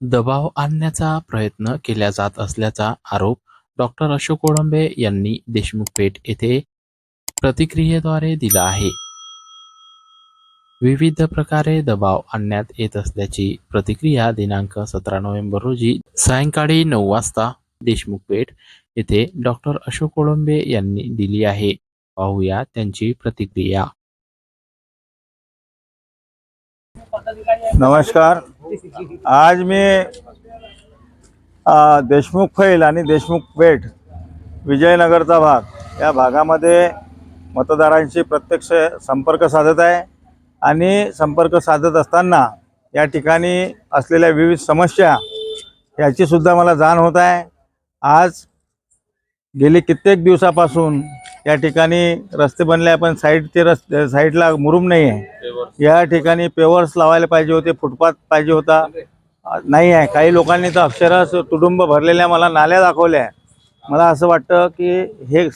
दबाव आणण्याचा प्रयत्न केला जात असल्याचा आरोप डॉक्टर अशोक कोळंबे यांनी देशमुख पेठ येथे प्रतिक्रियेद्वारे दिला आहे. विविध प्रकारे दबाव आणण्यात येत असल्याची प्रतिक्रिया दिनांक सतरा नोव्हेंबर रोजी सायंकाळी नऊ वाजता देशमुख पेठ येथे डॉक्टर अशोक कोळंबे यांनी दिली आहे. पाहूया त्यांची प्रतिक्रिया. नमस्कार. आज मी देशमुख फैल आणि देशमुख पेठ विजयनगरचा भाग या भागामध्ये मतदारांशी प्रत्यक्ष संपर्क साधत आहे आणि संपर्क साधत असताना या ठिकाणी असलेल्या विविध समस्या याचीसुद्धा मला जाण होत आहे. आज गेली कित्येक दिवसापासून या ठिकाणी रस्ते बनले आहे पण साईडचे रस्ते साईडला मुरुम नाही आहे या ठिकाणी पेवर्स लावायला पाहिजे होते फुटपाथ पाहिजे होता. नाही आहे. काही लोकांनी तर अक्षरश तुडुंब भरलेल्या मला नाल्या दाखवल्या मला असं वाटतं की हे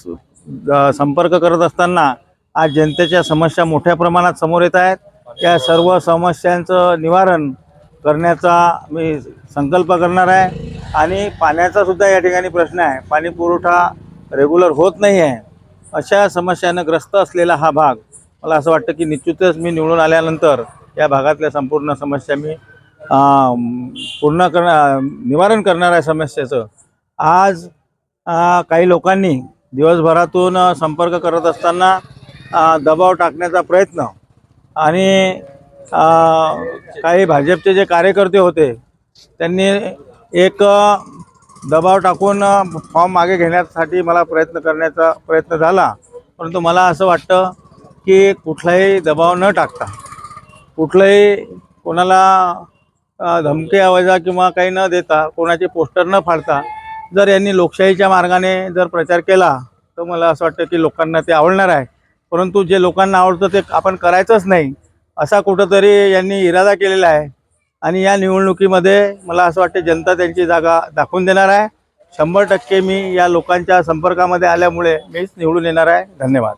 संपर्क करत असताना आज जनतेच्या समस्या मोठ्या प्रमाणात समोर येत आहेत. या सर्व समस्यांचं निवारण करण्याचा मी संकल्प करणार आहे. आणि पाण्याचा सुद्धा या ठिकाणी प्रश्न आहे. पाणी पुरवठा रेग्युलर होत नाही आहे. अशा समस्यानं ग्रस्त असलेला हा भाग मला असं वाटतं की निश्चितच मी निवडून आल्यानंतर या भागातल्या संपूर्ण समस्या मी पूर्ण करणार निवारण करणार आहे समस्येचं. आज काही लोकांनी दिवसभरातून संपर्क करत असताना दबाव टाकण्याचा प्रयत्न आणि काही भाजपचे जे कार्यकर्ते होते त्यांनी एक दबाव टाकून फॉर्म मागे घेण्यासाठी मला प्रयत्न करण्याचा प्रयत्न झाला. परंतु मला असं वाटतं की कुठलाही दबाव न टाकता कुठलंही कोणाला धमकी आवाजा किंवा काही न देता कोणाचे पोस्टर न फाडता जर यांनी लोकशाहीच्या मार्गाने जर प्रचार केला तर मला असं वाटतं की लोकांना ते आवडणार आहे. परंतु जे लोकांना आवडतं ते आपण करायचंच नाही असा कुठंतरी यांनी इरादा केलेला आहे. आणि या निवडणुकीमध्ये मला असं वाटते जनता त्यांची जागा दाखवून देणार आहे. शंभर टक्के मी या लोकांच्या संपर्कामध्ये आल्यामुळे मीच निवडून येणार आहे. धन्यवाद.